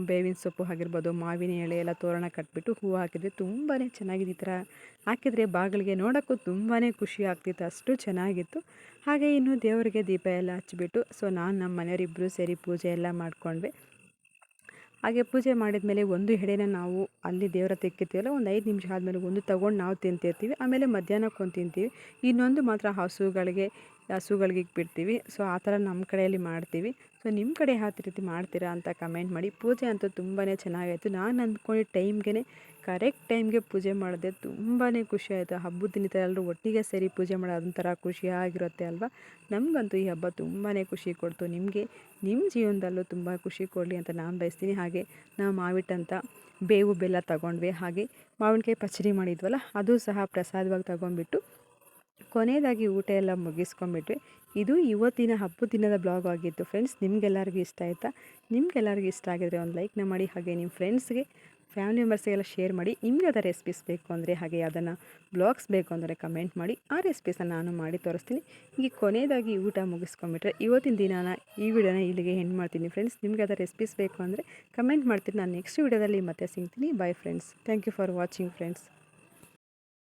ಬೇವಿನ ಸೊಪ್ಪು ಆಗಿರ್ಬೋದು, ಮಾವಿನ ಎಳೆ ಎಲ್ಲ ತೋರಣ ಕಟ್ಬಿಟ್ಟು ಹೂವು ಹಾಕಿದರೆ ತುಂಬಾ ಚೆನ್ನಾಗಿದೆ ಈ ಥರ. ಹಾಕಿದರೆ ಬಾಗಿಲಿಗೆ ನೋಡೋಕ್ಕೂ ತುಂಬಾ ಖುಷಿ ಆಗ್ತಿತ್ತು, ಅಷ್ಟು ಚೆನ್ನಾಗಿತ್ತು. ಹಾಗೆ ಇನ್ನು ದೇವರಿಗೆ ದೀಪ ಎಲ್ಲ ಹಚ್ಚಿಬಿಟ್ಟು, ಸೊ ನಾನು ನಮ್ಮ ಮನೆಯವರಿಬ್ಬರು ಸೇರಿ ಪೂಜೆ ಎಲ್ಲ ಮಾಡ್ಕೊಂಡ್ವಿ. ಹಾಗೆ ಪೂಜೆ ಮಾಡಿದ ಮೇಲೆ ಒಂದು ಎಡೆನ ನಾವು ಅಲ್ಲಿ ದೇವರ ತೆಕ್ಕಿರ್ತೀವಲ್ಲ ಒಂದು ಐದು ನಿಮಿಷ ಆದಮೇಲೆ ಒಂದು ತೊಗೊಂಡು ನಾವು ತಿಂತಿರ್ತೀವಿ, ಆಮೇಲೆ ಮಧ್ಯಾಹ್ನಕ್ಕೊಂದು ತಿಂತೀವಿ. ಇನ್ನೊಂದು ಮಾತ್ರ ಹಸುಗಳಿಗೆ ಹಸುಗಳಿಗೆ ಬಿಡ್ತೀವಿ ಸೊ ಆ ಥರ ನಮ್ಮ ಕಡೆಯಲ್ಲಿ ಮಾಡ್ತೀವಿ. ಸೊ ನಿಮ್ಮ ಕಡೆ ಯಾವ ರೀತಿ ಮಾಡ್ತೀರಾ ಅಂತ ಕಮೆಂಟ್ ಮಾಡಿ. ಪೂಜೆ ಅಂತೂ ತುಂಬಾ ಚೆನ್ನಾಗಾಯಿತು. ನಾನು ಅಂದ್ಕೊಂಡು ಟೈಮ್ಗೆ ಕರೆಕ್ಟ್ ಟೈಮ್ಗೆ ಪೂಜೆ ಮಾಡಿದೆ ತುಂಬಾ ಖುಷಿ ಆಯಿತು ಹಬ್ಬದ ದಿನ ಎಲ್ಲರೂ ಒಟ್ಟಿಗೆ ಸೇರಿ ಪೂಜೆ ಮಾಡೋದೊಂಥರ ಖುಷಿಯಾಗಿರುತ್ತೆ ಅಲ್ವಾ? ನಮಗಂತೂ ಈ ಹಬ್ಬ ತುಂಬಾ ಖುಷಿ ಕೊಡ್ತು. ನಿಮಗೆ ನಿಮ್ಮ ಜೀವನದಲ್ಲೂ ತುಂಬ ಖುಷಿ ಕೊಡಲಿ ಅಂತ ನಾನು ಬಯಸ್ತೀನಿ. ಹಾಗೆ ನಾವು ಮಾವಿಟ್ಟಂತ ಬೇವು ಬೆಲ್ಲ ತಗೊಂಡ್ವಿ. ಹಾಗೆ ಮಾವಿನಕಾಯಿ ಪಚಡಿ ಮಾಡಿದ್ವಲ್ಲ, ಅದು ಸಹ ಪ್ರಸಾದವಾಗಿ ತಗೊಂಡ್ಬಿಟ್ಟು ಕೊನೆಯದಾಗಿ ಊಟ ಎಲ್ಲ ಮುಗಿಸ್ಕೊಂಬಿಟ್ವಿ ಇದು ಇವತ್ತಿನ ಹಬ್ಬದ ದಿನದ ಬ್ಲಾಗ್ ಆಗಿತ್ತು ಫ್ರೆಂಡ್ಸ್. ನಿಮಗೆಲ್ಲರಿಗೂ ಇಷ್ಟ ಆಯಿತಾ? ನಿಮಗೆಲ್ಲರಿಗೂ ಇಷ್ಟ ಆಗಿದ್ರೆ ಒಂದು ಲೈಕ್ನ ಮಾಡಿ, ಹಾಗೆ ನಿಮ್ಮ ಫ್ರೆಂಡ್ಸ್ಗೆ, ಫ್ಯಾಮಿಲಿ ಮೆಂಬರ್ಸ್ಗೆಲ್ಲ ಶೇರ್ ಮಾಡಿ. ನಿಮಗೆ ಅದರ ರೆಸಿಪೀಸ್ ಬೇಕು ಅಂದರೆ, ಹಾಗೆ ಅದನ್ನು ಬ್ಲಾಗ್ಸ್ ಬೇಕು ಅಂದರೆ ಕಮೆಂಟ್ ಮಾಡಿ. ಆ ರೆಸಿಪೀಸನ್ನು ನಾನು ಮಾಡಿ ತೋರಿಸ್ತೀನಿ. ಹೀಗೆ ಕೊನೆಯದಾಗಿ ಊಟ ಮುಗಿಸ್ಕೊಂಬಿಟ್ರೆ ಇವತ್ತಿನ ದಿನಾನ ಈ ವಿಡಿಯೋನ ಇಲ್ಲಿಗೆ ಹೆಣ್ಣು ಮಾಡ್ತೀನಿ ಫ್ರೆಂಡ್ಸ್. ನಿಮಗೆ ಅದರ ರೆಸಿಪೀಸ್ ಬೇಕು ಅಂದರೆ ಕಮೆಂಟ್ ಮಾಡ್ತೀನಿ. ನಾನು ನೆಕ್ಸ್ಟ್ ವಿಡಿಯೋದಲ್ಲಿ ಮತ್ತೆ ಸಿಗ್ತೀನಿ. Bye friends thank you for watching friends